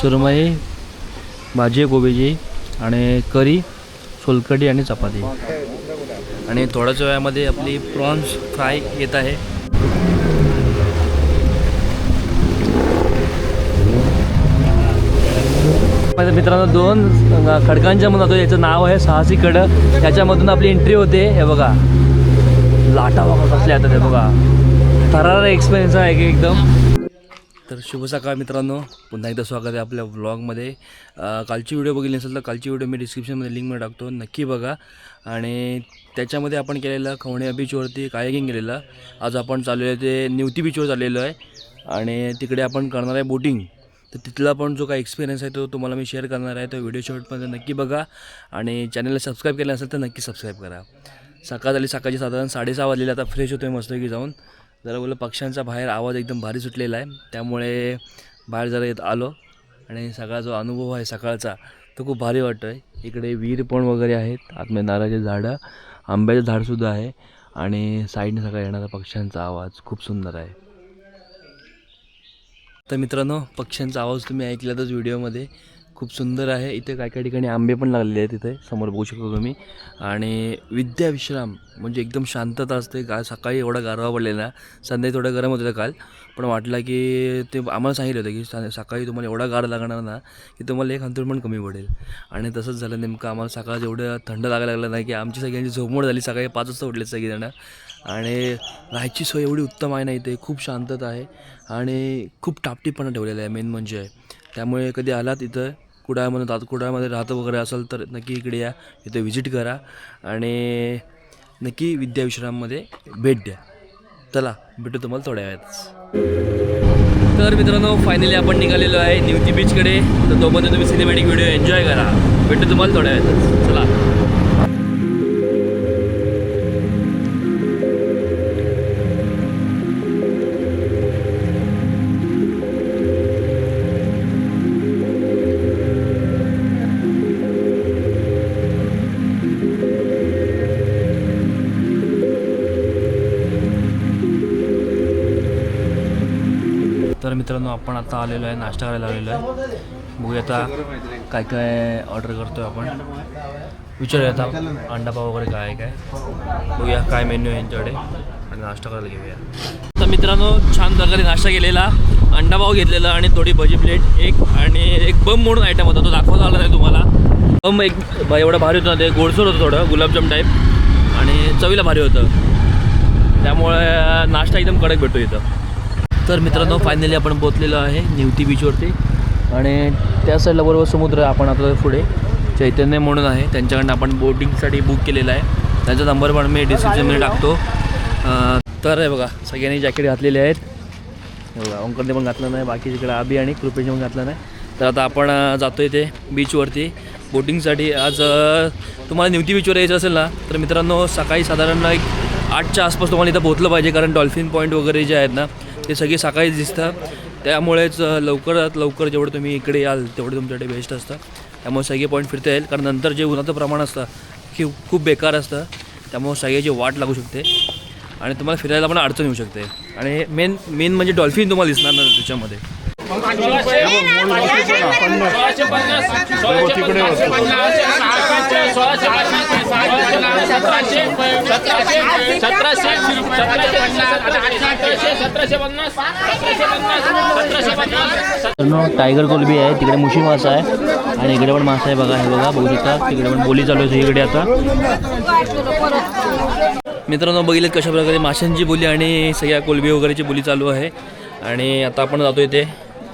सुरमई भाजी गोबीजी आणि करी सोलकढी आणि चपाती. आणि थोड्याच वेळामध्ये आपली प्रॉन्स फ्राय येत आहे. माझ्या मित्रांनो दोन खडकांच्या मधून जातो याचं नाव आहे साहसी कडं त्याच्यामधून आपली एंट्री होते. हे बघा. लाटा बघा कसल्या आता हे बघा. थरारा एक्सपिरियन्स आहे की एकदम. तर शुभ सकाळ मित्रांनो. पुन्हा एकदा स्वागत आहे आपल्या व्लॉगमध्ये कालची व्हिडिओ बघितली नसेल तर कालची व्हिडिओ मी डिस्क्रिप्शनमध्ये लिंकमध्ये टाकतो. नक्की बघा. आणि त्याच्यामध्ये आपण केलेलं खवणे बीचवरती कायाकिंग केलेलं. आज आपण चाललेलो आहे ते निवती बीचवर चाललेलो आहे. आणि तिकडे आपण करणार आहे बोटिंग तर तिथला पण जो काही एक्सपिरियन्स आहे तो तुम्हाला मी शेअर करणार आहे. तो व्हिडिओ शेवटपर्यंत नक्की बघा. आणि चॅनलला सबस्क्राईब केलं असेल तर नक्की सबस्क्राईब करा. सकाळ झाली सकाळची साधारण साडेसहा वाजलेली. आता फ्रेश होतो आहे मस्तपैकी जाऊन. जरा बोललं पक्ष्यांचा बाहेर आवाज एकदम भारी सुटलेला आहे. त्यामुळे बाहेर जरा येत आलो. आणि सगळा जो अनुभव आहे सकाळचा तो खूप भारी वाटतो आहे इकडे विहीर पण वगैरे आहेत. आतमध्ये नारळाचे झाडं आंब्याचं झाडसुद्धा आहे. आणि साईडने सगळा येणारा पक्ष्यांचा आवाज खूप सुंदर आहे. तर मित्रांनो पक्ष्यांचा आवाज तुम्ही ऐकलातच व्हिडिओमध्ये. खूप सुंदर आहे. इथे काय काय ठिकाणी आंबे पण लागलेले आहेत तिथे समोर बघू शकतो तुम्ही. आणि विद्या विश्राम म्हणजे एकदम शांतता असते. का सकाळी एवढा गारवा पडलेला. संध्याकाळी थोडं गरम होतं काल. पण वाटलं की ते आम्हाला सांगितलं होतं की सकाळी तुम्हाला एवढा गार लागणार ना की तुम्हाला एक अंतर पण कमी पडेल. आणि तसंच झालं नेमकं आम्हाला सकाळ एवढं थंड लागायला लागलं नाही की आमची सगळ्यांची झोपमोड झाली. सकाळी पाच वाजता उठले सगळीजणं. आणि राहायची सोय एवढी उत्तम आहे ना इथे. खूप शांतता आहे. आणि खूप टापटीपणा ठेवलेला आहे. मेन म्हणजे. त्यामुळे कधी आलात इथं? कुडाळमध्ये राहत कुडाळमध्ये राहतं वगैरे असेल तर नक्की इकडे या इथे व्हिजिट करा. आणि नक्की विद्याविश्राममध्ये भेट द्या. चला भेटू तुम्हाला थोड्या वेळातच. तर मित्रांनो फायनली आपण निघालेलो आहे निवती बीचकडे तर तोपर्यंत तुम्ही सिनेमॅटिक व्हिडिओ एन्जॉय करा. भेटू तुम्हाला थोड्या वेळातच. चला. मित्रांनो आपण आता आलेलो आहे नाश्ता करायला आलेलो आहे. बघूया आता काय काय ऑर्डर करतो आहे आपण. विचारूया आता अंडापाव वगैरे काय काय. बघूया काय मेन्यू आहे यांच्याकडे. आणि नाश्ता करायला घेऊया. तर मित्रांनो छान प्रकारे नाश्ता केलेला अंडापाव घेतलेला आणि थोडी भजी प्लेट एक आणि एक बम म्हणून आयटम होता. तो दाखवता आला नाही तुम्हाला. बम एक ब- एवढं भारी होतं ते गोडसोर होतं थोडं गुलाबजाम टाईप आणि चवीला भारी होतं. त्यामुळे नाश्ता एकदम कडक भेटतो इथं. तर मित्रांनो फायनली आपण पोचलेलो आहे निवती बीचवरती आणि त्या साईडला बरोबर समुद्र आपण आता पुढे. चैतन्य म्हणून आहे त्यांच्याकडनं आपण बोटिंगसाठी बुक केलेला आहे. त्यांचा नंबर पण मी डिस्क्रिप्शनमध्ये टाकतो. तर आहे बघा सगळ्यांनी जॅकेट घातलेले आहेत. बघा ओंकरने पण घातलं नाही बाकी तिकडे आबी आणि कृपेशने पण घातलं नाही. तर आता आपण जातो इथे बीचवरती बोटिंगसाठी आज तुम्हाला निवती बीचवर यायचं असेल ना तर मित्रांनो सकाळी साधारण एक आठच्या आसपास तुम्हाला इथं पोहोचलं पाहिजे कारण डॉल्फिन पॉईंट वगैरे जे आहेत ना ते सगळे सकाळी दिसतात. त्यामुळेच लवकरात लवकर जेवढं तुम्ही इकडे याल तेवढं तुमच्याकडे बेस्ट असतं. त्यामुळे सगळे पॉईंट फिरता येईल. कारण नंतर जे उन्हाचं प्रमाण असतं की खूप बेकार असतं त्यामुळे सगळ्याची वाट लागू शकते. आणि तुम्हाला फिरायला पण अडचण येऊ शकते. आणि मेन मेन म्हणजे डॉल्फिन तुम्हाला दिसणार ना त्याच्यामध्ये. टायगर कोलबी आहे तिकडे मुशी मासा आहे आणि इकडे पण मासा आहे बघा हे बघा बघू शकता तिकडे पण बोली चालू आहे इकडे आता. मित्रांनो बघितलं कशा प्रकारे माशांची बोली आणि सगळ्या कोलबी वगैरेची बोली चालू आहे. आणि आता आपण जातो इथे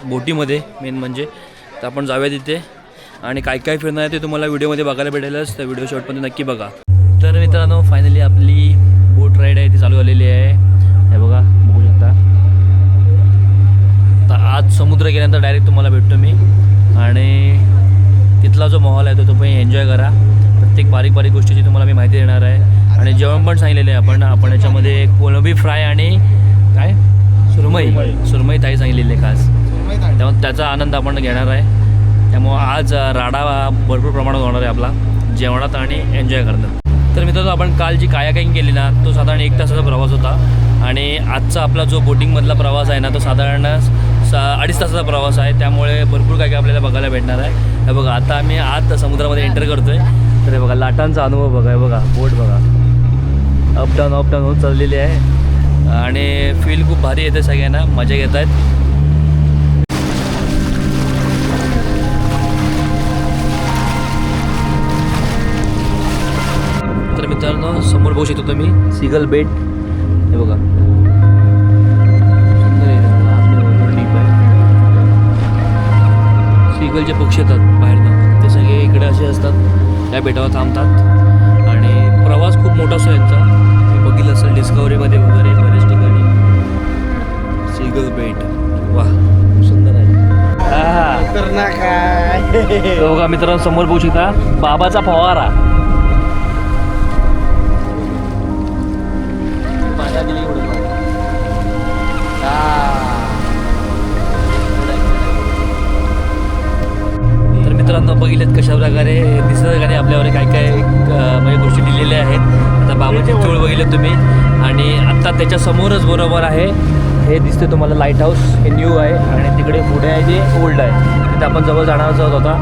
बोटीमध्ये मेन म्हणजे. तर आपण जाऊया तिथे आणि काय काय फिरणार आहे ते तुम्हाला व्हिडिओमध्ये बघायला भेटेलच. तर व्हिडिओ शॉर्टमध्ये नक्की बघा. तर मित्रांनो फायनली आपली बोट राईड आहे ती चालू झालेली आहे. हे बघा बघू शकता. तर आज समुद्र गेल्यानंतर डायरेक्ट तुम्हाला भेटतो मी. आणि तिथला जो माहोल आहे तो तुम्ही एन्जॉय करा. प्रत्येक बारीक बारीक गोष्टीची तुम्हाला मी माहिती देणार आहे. आणि जेवण पण सांगितलेलं आहे आपण. आपण याच्यामध्ये कोलंबी फ्राय आणि काय? सुरमई. सुरमई ताई सांगितलेली आहे खास. त्यामुळे त्याचा आनंद आपण घेणार आहे. त्यामुळं आज राडा भरपूर प्रमाणात होणार आहे आपला. जेवणात आणि एन्जॉय करण्यात तर मित्रांनो आपण काल जी कायाकिंग केली ना तो साधारण एक तासाचा प्रवास होता. आणि आजचा आपला जो बोटिंगमधला प्रवास आहे ना तो साधारण सा अडीच तासाचा प्रवास आहे. त्यामुळे भरपूर काही काही आपल्याला बघायला भेटणार आहे. हे बघा आता आम्ही आत समुद्रामध्ये एंटर करतोय. तर हे बघा लाटांचा अनुभव बघा हे बघा बोट बघा. अप डाऊन अप डाऊन होत चाललेली आहे. आणि फील खूप भारी येते सगळ्यांना मजा घेत आहेत समोर बघू शकतो तुम्ही. सिगल बेट हे बघा. आहे. सिगलचे पक्षी येतात बाहेरनं. ते सगळे इकडे असे असतात. त्या बेटावर थांबतात. आणि प्रवास खूप मोठा असतो यांचा. मी बघितलं असेल डिस्कवरीमध्ये वगैरे बऱ्याच ठिकाणी. सिगल बेट वा सुंदर आहे. हा बघा मित्रांनो समोर बघू शकता. बाबाचा फवारा. बघितलेत कशा प्रकारे निसर्गाने आपल्यावर काय काय म्हणजे गोष्टी दिलेल्या आहेत. आता बाबाची चूळ बघितले तुम्ही. आणि आत्ता त्याच्या समोरच बरोबर आहे. हे दिसते तुम्हाला लाइट हाऊस हे न्यू आहे. आणि तिकडे पुढे आहे जे ओल्ड आहे. तिथे आपण जवळ जाणार आहोत होता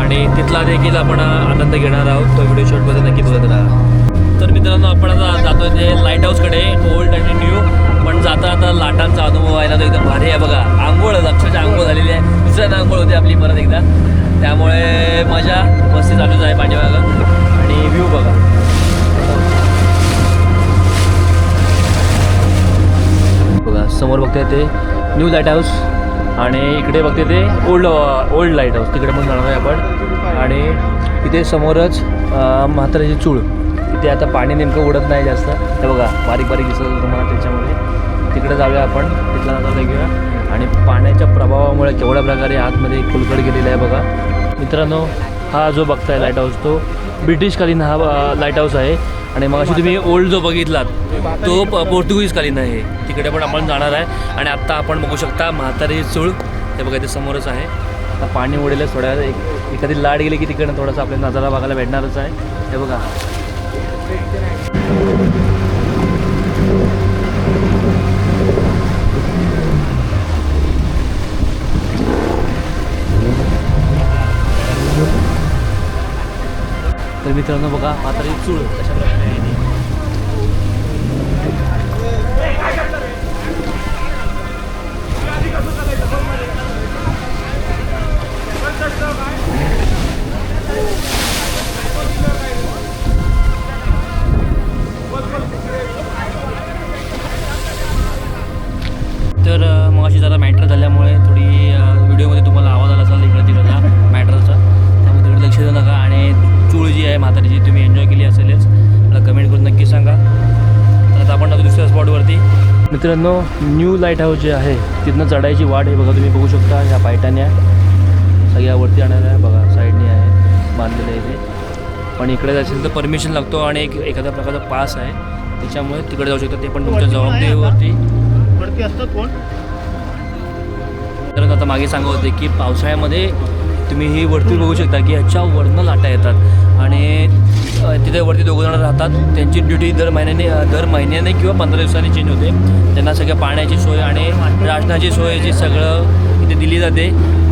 आणि तिथला देखील आपण आनंद घेणार आहोत. तो व्हिडिओ शॉटमध्ये नक्की बघत राहा. तर मित्रांनो आपण आता जातोय ते लाइट हाऊसकडे ओल्ड आणि न्यू पण जाता आता लाटांचा अनुभव ना तो एकदम भारी आहे. बघा आंघोळ अक्षरशः आंघोळ झालेली आहे. दुसऱ्यांदा आंघोळ होते आपली परत एकदा. त्यामुळे मजा मस्ती चालूच आहे पाठीमागं. आणि व्ह्यू बघा. बघा समोर बघते ते न्यू लाइट हाऊस आणि इकडे बघते ते ओल्ड ओल्ड लाइट हाऊस तिकडे पण जाणार आहे आपण. आणि इथे समोरच अं, चूळ. तिथे आता पाणी नेमकं उडत नाही जास्त. हे बघा बारीक बारीक दिसत होतं तुम्हाला त्याच्यामध्ये. तिकडे जाऊया आपण. तिथला आता घेऊया. आणि पाण्याच्या प्रभावामुळे केवढ्या प्रकारे आतमध्ये कुलकड गेलेला आहे बघा. मित्रांनो हा जो बघताय लाइट हाऊस तो ब्रिटिशकालीन हा लाइट हाऊस आहे. आणि मग अशी तुम्ही ओल्ड जो बघितलात तो प- पोर्तुगीजकालीन आहे. तिकडे पण आपण जाणार आहे. आणि आत्ता आपण बघू शकता म्हातारी चूळ हे बघा ते समोरच आहे. आता पाणी उडेल थोड्या एक एखादी लाट गेली की तिकडनं थोडासा आपल्याला नजारा बघायला भेटणारच आहे. हे बघा. मित्रांनो बघा म्हातारी चूळ अशा प्रकारे मित्रांनो न्यू लाइट हाऊस जे आहे तिथनं चढायची वाट आहे बघा तुम्ही बघू शकता. ह्या पायटान्या सगळ्या वरती आहे. बघा साईडने आहे. बांधलेलं आहे ते पण इकडे जायचं तर परमिशन लागतो आणि एक एखाद्या प्रकारचा पास आहे. त्याच्यामुळे तिकडे जाऊ शकता. ते पण तुमच्या जबाबदारीवरती. वरती असतात कोण? तर आता मागे सांगत होते की पावसाळ्यामध्ये तुम्ही ही वरती बघू शकता की ह्याच्या वरनं लाटा येतात. आणि तिथे वरती दोघं जण राहतात. त्यांची ड्युटी दर महिन्याने दर महिन्याने किंवा पंधरा दिवसांनी चेंज होते. त्यांना सगळ्या पाण्याची सोय आणि राशनाची सोय जी सगळं इथे दिली जाते.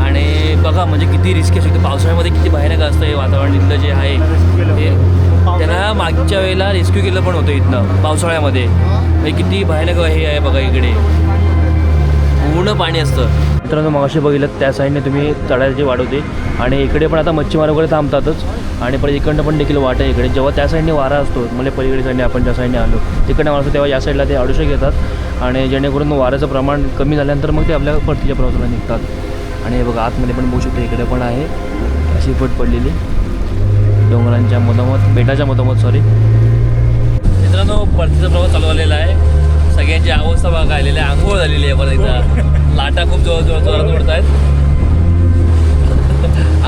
आणि बघा म्हणजे किती रिस्की असू शकते पावसाळ्यामध्ये किती भयानक असतं हे वातावरण इथलं जे आहे. ते त्यांना मागच्या वेळेला रेस्क्यू केलं पण होतं इथनं पावसाळ्यामध्ये. म्हणजे किती भयानक हे आहे बघा इकडे. पूर्ण पाणी असतं. मित्रांनो मागाशी बघितलं त्या साईडने तुम्ही चढायची वाढवते आणि इकडे पण आता मच्छीमार वगैरे थांबतातच. आणि परत इकडनं पण देखील वाट आहे इकडे. जेव्हा त्या साईडने वारा असतो म्हणजे पलीकडे साईडने आपण ज्या साईडने आलो तिकडनं वारा असतो तेव्हा या साईडला ते आडुशे घेतात. आणि जेणेकरून वाऱ्याचं प्रमाण कमी झाल्यानंतर मग ते आपल्या परतीच्या प्रवासाला निघतात. आणि हे बघा आतमध्ये पण बघू शकतो इकडे पण आहे. अशी फट पडलेली. डोंगरांच्या मधोमध बेटाच्या मधोमध सॉरी मित्रांनो परतीचा प्रवास चालू झालेला आहे. सगळ्यांची अवस्था बघा आलेली आहे. आंघोळ झालेली आहे परत एकदा. लाटा खूप जवळ जवळ जोरात उडत आहेत.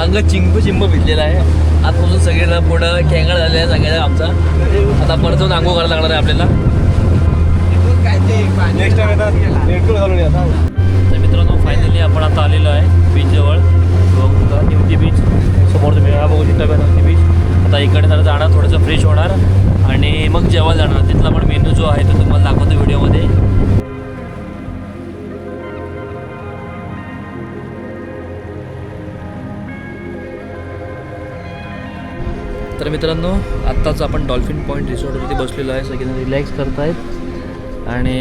अंग चिंब चिंब भिजलेला आहे. आतपासून सगळेजण पुढं खेंगाळ झालेला आहे सगळ्यांना आमचा. आता परत जाऊन आंघोळ करायला लागणार आहे आपल्याला. तर मित्रांनो फायनली आपण आता आलेलो आहे बीचजवळ बघा निवती बीच समोर तुम्ही हा बघू शकता निवती बीच आता इकडे जरा जाणार थोडंसं फ्रेश होणार. आणि मग जेवायला जाणार. तिथला पण मेनू जो आहे तो तुम्हाला दाखवतो व्हिडिओमध्ये तर मित्रांनो आत्ताच आपण डॉल्फिन पॉईंट रिसॉर्टवरती बसलेलो आहे. सगळेजण रिलॅक्स करतायत. आणि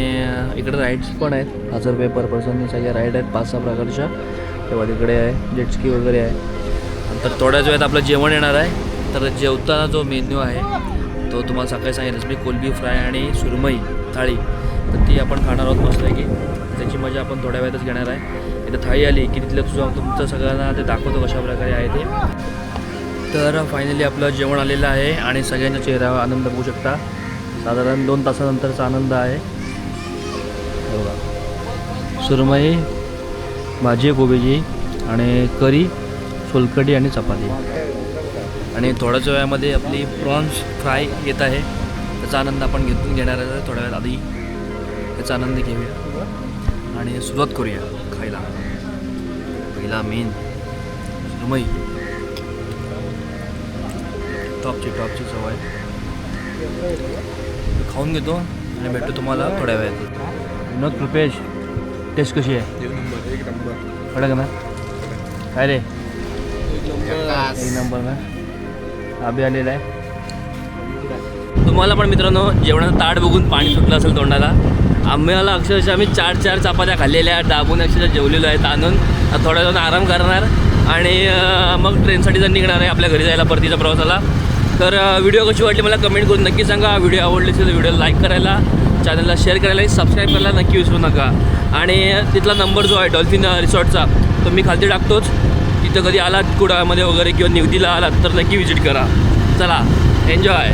इकडे राईड्स पण आहेत. हजार रुपये पर पर्सन सगळ्या राईड आहेत पाच सहा प्रकारच्या. तेव्हा तिकडे आहे जेटस्की वगैरे आहे. तर थोड्याच वेळात आपलं जेवण येणार आहे. तर जेवताना जो मेन्यू आहे तो तुम्हाला सकाळी सांगितलं मी कोलबी फ्राय आणि सुरमई थाळी. तर ती आपण खाणार आहोत मस्त की त्याची मजा आपण थोड्या वेळातच घेणार आहे. इथं थाळी आली की तिथलं तुझं तुमचं सगळ्यांना ते दाखवतो कशा प्रकारे आहे ते. तर फायनली आपलं जेवण आलेलं आहे आणि सगळ्यांच्या चेहऱ्यावर आनंद बघू शकता. साधारण दोन तासानंतरचा आनंद आहे. बघा. सुरमई भाजी गोबीजी आणि करी सोलकडी आणि चपाती. आणि थोड्याच वेळामध्ये आपली प्रॉन्स फ्राय येत आहे. त्याचा आनंद आपण घेतून घेणार आहे. थोड्या वेळात आधी त्याचा आनंद घेऊया. आणि सुरुवात करूया खायला. पहिला मेन सुरमई. टॉपची टॉपची चव आहे. खाऊन घेतो आणि भेटतो तुम्हाला थोड्या वेळात विनोद कृपेश टेस्ट कशी आहे? एक नंबर एक नंबर. कडक ना? काय रे? एक एक नंबर ना? अभि आलेला आहे. तुम्हाला पण मित्रांनो जेवणाचं ताट बघून पाणी सुटलं असेल तोंडाला. आम्हाला अक्षरशः आम्ही चार चार चपात्या खाल्लेल्या आहेत. दाबून अक्षरशः जेवलेलो आहे ताणून आता थोड्या जाऊन आराम करणार. आणि मग ट्रेनसाठी जर निघणार आहे आपल्या घरी जायला परतीच्या प्रवासाला. तर व्हिडिओ कशी वाटली मला कमेंट करून नक्की सांगा. व्हिडिओ आवडली असेल तर व्हिडिओ लाईक करायला चॅनलला शेअर करायला आणि सबस्क्राईब करायला नक्की विसरू नका. आणि तिथला नंबर जो आहे डॉल्फिन रिसॉर्टचा तो मी खालती टाकतोच. तिथं कधी आलात कुडामध्ये वगैरे किंवा निवतीला आलात तर नक्की विजिट करा. चला एन्जॉय.